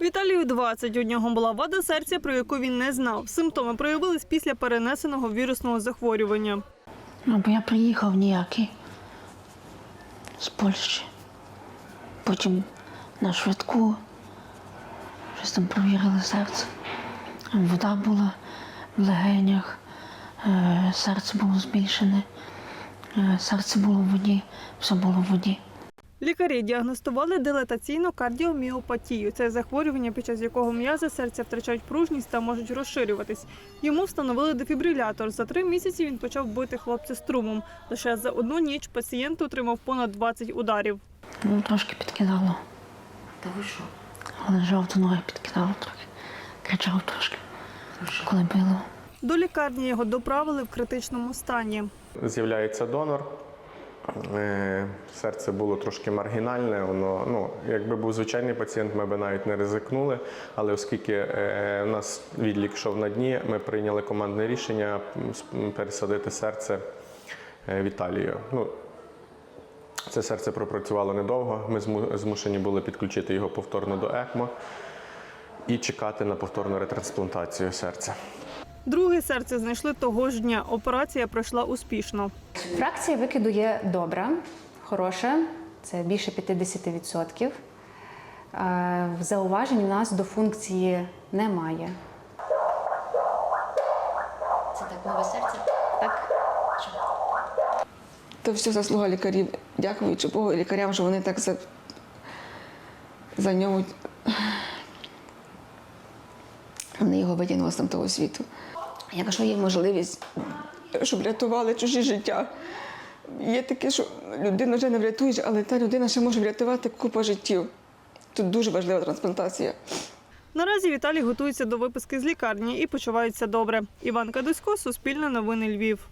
Віталію 20. У нього була вада серця, про яку він не знав. Симптоми проявились після перенесеного вірусного захворювання. Ну, бо я приїхав ніякий з Польщі. Потім на швидку щось там провірили серце. Вода була в легенях, е, серце було збільшене, е, серце було в воді, все було в воді. Лікарі діагностували дилатаційну кардіоміопатію. Це захворювання, під час якого м'язи серця втрачають пружність та можуть розширюватись. Йому встановили дефібрилятор. За три місяці він почав бити хлопця струмом. Лише за одну ніч пацієнт отримав понад 20 ударів. Ну, трошки підкидало. Та ви що? Лежав до ноги, підкидало трохи. Кричав трошки, коли било. До лікарні його доправили в критичному стані. З'являється донор. Е, Серце було трошки маргінальне. Воно, ну, якби був звичайний пацієнт, ми б навіть не ризикнули. Але оскільки е, у нас відлік йшов на дні, ми прийняли командне рішення пересадити серце е, в Італію. Ну, це серце пропрацювало недовго. Ми змушені були підключити його повторно до ЕКМО і чекати на повторну ретрансплантацію серця. Друге серце знайшли того ж дня. Операція пройшла успішно. Фракція викиду є добра, хороша, це більше 50%. Е, Зауважень у нас до функції немає. Це так нове серце? Так, То все заслуга лікарів. Дякуючи Богу лікарям, що вони так за, за нього. Вони його витягнули з того світу. Якщо є можливість, щоб рятували чужі життя, є таке, що людину вже не врятуєш, але та людина ще може врятувати купу життів. Тут дуже важлива трансплантація. Наразі Віталій готується до виписки з лікарні і почувається добре. Іван Кадусько, Суспільне новини Львів.